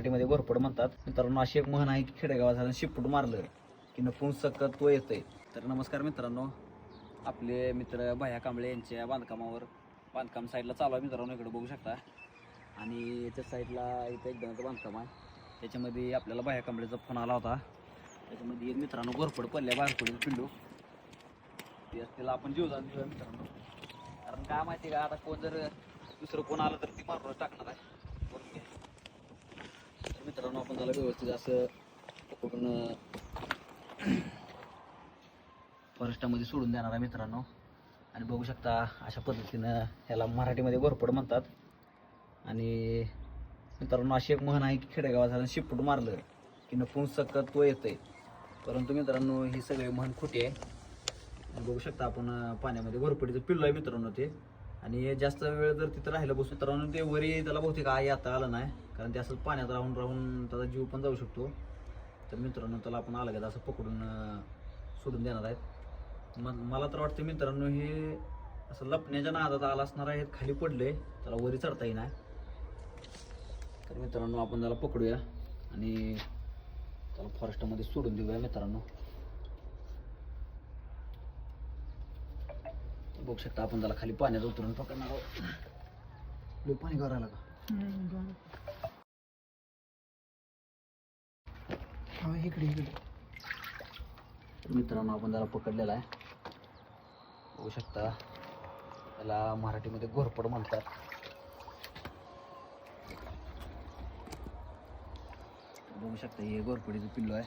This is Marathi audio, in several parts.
मराठीमध्ये घोरपड म्हणतात. मित्रांनो अशी एक म्हण आहे की खेडेगावात शिपूट मारलं. की नपुंसकत्व येतंय. तर नमस्कार मित्रांनो. आपले मित्र भाया कांबळे यांच्या बांधकामावर बांधकाम साईडला चालू आहे मित्रांनो इकडे बघू शकता. आणि याच्या साईडला इथं एक जणांचं बांधकाम आहे. त्याच्यामध्ये आपल्याला भाया कांबळेचा फोन आला होता. त्याच्यामध्ये एक मित्रांनो घोरपड पडल्या बारपडील पिंडू. ते त्याला आपण जीवदान मित्रांनो. कारण काय माहिती आहे का आता कोण जर दुसरं कोण आलं तर ती मारून टाकणार आहे. मित्रांनो त्याला व्यवस्थित असं पूर्ण फॉरेस्टामध्ये सोडून देणार आहे मित्रांनो. आणि बघू शकता अशा पद्धतीनं ह्याला मराठीमध्ये घोरपड म्हणतात. आणि मित्रांनो अशी एक म्हण आहे की खेडेगावात झालं मारलं की नपुंसकत्व येतंय. परंतु मित्रांनो ही सगळी म्हण खोटी आहे. आणि बघू शकता आपण पाण्यामध्ये घोरपडीचं पिल्लो आहे मित्रांनो ते. आणि जास्त वेळ जर तिथं राहिलं बसून मित्रांनो ते वरी त्याला बहुतेक आई आता आलं नाही. कारण ते असं पाण्यात राहून राहून त्याचा जीव पण जाऊ शकतो. तर मित्रांनो त्याला आपण आलं असं पकडून सोडून देणार आहेत. मग मला तर वाटतं मित्रांनो हे असं लपण्याच्या नादात आला असणार आहे खाली पडले त्याला वरी चढता येईना. तर मित्रांनो आपण त्याला पकडूया आणि त्याला फॉरेस्टमध्ये सोडून देऊया मित्रांनो. बघू शकता आपण त्याला खाली पाण्यात उतरून पकडणार आहोत. लय पाणी करायला का? इकडे इकडे. मित्रांनो आपण त्याला पकडलेला आहे. बघू शकता. त्याला मराठीमध्ये घोरपड म्हणतात. बघू शकता हे घोरपडीचं पिल्लो आहे.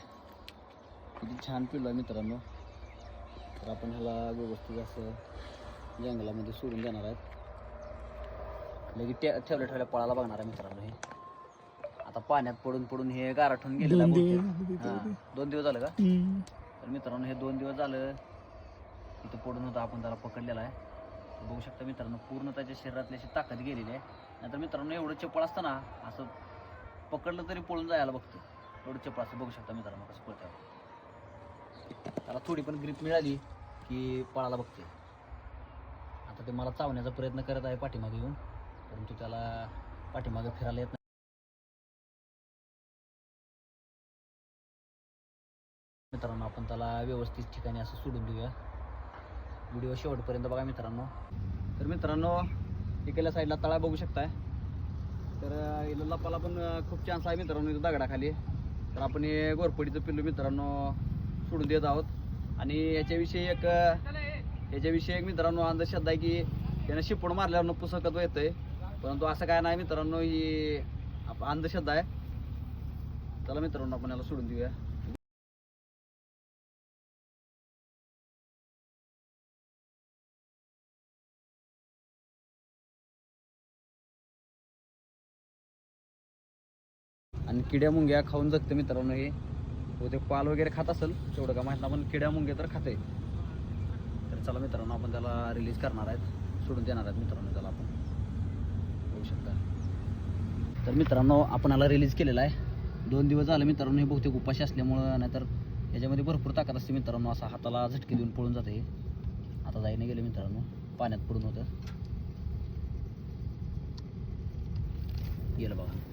किती छान पिल्लो आहे मित्रांनो. तर आपण ह्याला व्यवस्थित असं जंगलामध्ये सोडून देणार आहेत. लगेच ते ठेवल्या ठेवल्या पळायला बघणार आहे मित्रांनो हे. आता पाण्यात पडून पडून हे गारठून गेलेलं. हां, दोन दिवस झालं का? तर मित्रांनो हे दोन दिवस झालं. इथं पडून होतं आपण त्याला पकडलेला आहे. बघू शकता मित्रांनो पूर्ण त्याच्या शरीरातली अशी ताकद गेलेली आहे. नंतर मित्रांनो एवढं चप्पळ असतं ना असं पकडलं तरी पळून जायला बघतो एवढं चप्पळ असं बघू शकता मित्रांनो कसं पळतं त्याला थोडी पण ग्रीप मिळाली की पळायला बघते आता ते मला चावण्याचा प्रयत्न करत आहे पाठीमागे येऊन. परंतु त्याला पाठीमागे फिरायला येत नाही. मित्रांनो आपण त्याला व्यवस्थित ठिकाणी असं सोडून देऊया. व्हिडिओ शेवटपर्यंत बघा मित्रांनो. तर मित्रांनो इकडल्या साईडला तळा बघू शकताय. तर इथं लपाला पण खूप चान्स आहे मित्रांनो इथं दगडाखाली. तर आपण हे गोरपडीचं पिल्लू मित्रांनो सोडून देत आहोत. आणि याच्याविषयी एक अं, याच्याविषयी एक मित्रांनो अंधश्रद्धा आहे की त्यानं शिपूड मारल्यावर पुस्तकत्व येतंय परंतु असं काय नाही मित्रांनो ही अंधश्रद्धा आहे. चला मित्रांनो आपण याला सोडून देऊया. आणि किड्या मुंग्या खाऊन जगते मित्रांनो हे. ते पाल वगैरे खात असेल तेवढं का माहीत ना पण किड्या मुंग्या तर खाते. चला मित्रांनो आपण त्याला रिलीज करणार आहेत. सोडून देणार आहेत मित्रांनो त्याला आपण. बघू शकता. तर मित्रांनो आपण याला रिलीज केलेला आहे. दोन दिवस झाले मित्रांनो हे बहुतेक उपाशी असल्यामुळं नाहीतर याच्यामध्ये भरपूर ताकद असते मित्रांनो. असा हाताला झटके देऊन पळून जाते. आता जाईने गेले मित्रांनो. पाण्यात पडून होतं. गेलं बघा.